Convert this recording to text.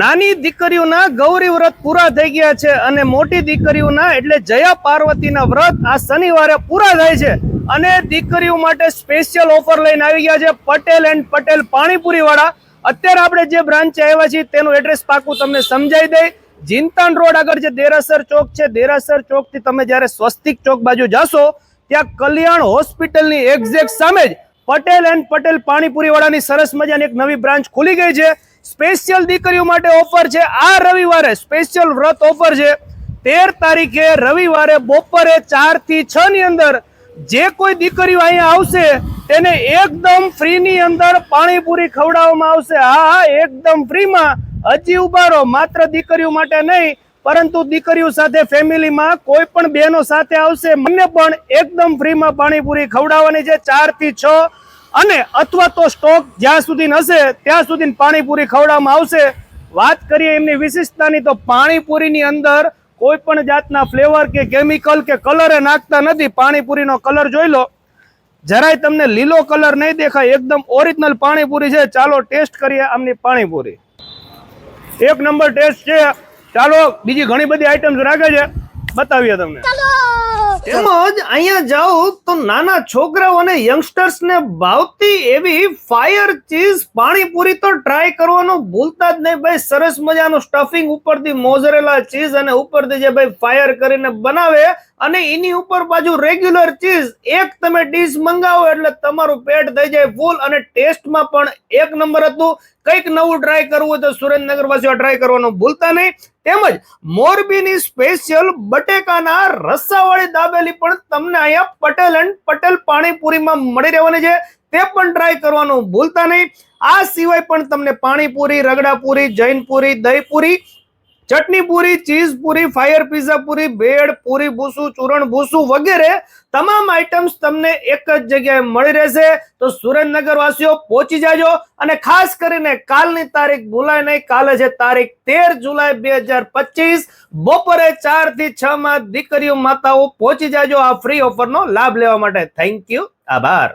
નાની દીકરીઓના ગૌરી વ્રત પૂરા થઈ ગયા છે અને મોટી દીકરીઓના એટલે જયા પાર્વતીના વ્રત આ શનિવારે પૂરા થાય છે. અને દીકરીઓ માટે સ્પેશિયલ ઓફર લઈને આવી ગયા છે પટેલ એન્ડ પટેલ પાણીપુરી વાળા અત્યારે આપણે જે બ્રાન્ચે આવ્યા છીએ તેનું એડ્રેસ પાકું તમને સમજાઈ દઈ. જિંતાન રોડ આગળ જે દેરાસર ચોક છે, દેરાસર ચોકથી તમે જ્યારે સ્વસ્તિક ચોક બાજુ જાશો, ત્યાં કલ્યાણ હોસ્પિટલની એક્ઝેક્ટ સામે જ પટેલ એન્ડ પટેલ પાણીપુરી વાળાની સરસ મજાની એક નવી બ્રાન્ચ ખુલી ગઈ છે. સ્પેશિયલ દીકરીઓ માટે ઓફર છે. આ રવિવારે સ્પેશિયલ વ્રત ઓફર છે. તેર તારીખે રવિવારે બપોરે ચારથી છ ની અંદર જે કોઈ દીકરીઓ અહીંયા આવશે, તેને એકદમ ફ્રી ની અંદર પાણીપુરી ખવડાવવામાં આવશે. હા હા, એકદમ ફ્રીમાં હજી ઉભારો. માત્ર દીકરીઓ માટે નહીં, પરંતુ દીકરીઓ સાથે ફેમિલીમાં કોઈ પણ બહેનો સાથે આવશે. મને પણ એકદમ ફ્રીમાં પાણીપુરી ખવડાવવાની છે. ચારથી છ અને અથવા તો સ્ટોક જ્યાં સુધી હશે ત્યાં સુધી પાણીપુરી ખવડાવવામાં આવશે. વાત કરીએ એમની વિશિષ્ટતાની, તો પાણીપુરીની અંદર કોઈ પણ જાતના ફ્લેવર કે કેમિકલ કે કલર નાખતા નથી. પાણીપુરીનો કલર જોઈ લો. જરાય તમને લીલો કલર નહીં દેખાય, એકદમ ઓરિજિનલ પાણીપુરી છે. ચાલો ટેસ્ટ કરીએ આમની પાણીપુરી. એક નંબર ટેસ્ટ છે. ચાલો, બીજી ઘણી બધી આઈટમ્સ રાખે છે. બતાવીએ તમને. તેમજ અહીંયા જાઓ તો નાના છોકરાઓ અને યંગસ્ટર્સ ને ભાવતી એવી ફાયર ચીઝ પાણીપુરી તો ટ્રાય કરવાનું ભૂલતા જ નહીં ભાઈ. સરસ મજાનું સ્ટફિંગ ઉપરથી મોઝરેલા ચીઝ અને ઉપરથી જે ભાઈ ફાયર કરીને બનાવે અને એની ઉપર બાજુ રેગ્યુલર ચીઝ એક તમે ડીશ મંગાવો એટલે તમારું પેટ થઈ જાય ફૂલ અને ટેસ્ટમાં પણ એક નંબર હતું. કંઈક નવું ટ્રાય કરવું હોય તો સુરેન્દ્રનગર વાસીઓ ટ્રાય કરવાનું ભૂલતા નહીં. તેમજ મોરબીની સ્પેશિયલ બટેકાના રસ્સાવાળી દાબેલી પણ તમને અહીંયા પટેલ એન્ડ પટેલ પાણીપુરીમાં મળી રહેવાની છે. તે પણ ટ્રાય કરવાનું ભૂલતા નહીં. આ સિવાય પણ તમને panipuri, ragdapuri, Jainpuri, dahipuri chutney puri, cheese puri, fire pizza puri, bed puri, ભૂસું, ચૂરણ, ભૂસું વગેરે તમામ આઇટમ્સ તમને એક જ જગ્યાએ મળી રહેશે. તો સુરેન્દ્રનગર વાસીઓ પહોંચી જાજો અને ખાસ કરીને કાલની તારીખ ભૂલાય નહીં. કાલે છે તારીખ તેર જુલાઈ બે હજાર પચીસ. બપોરે ચારથી છ માં દીકરીઓ માતાઓ પહોંચી જાજો આ ફ્રી ઓફરનો લાભ લેવા માટે. થેન્ક યુ આભાર.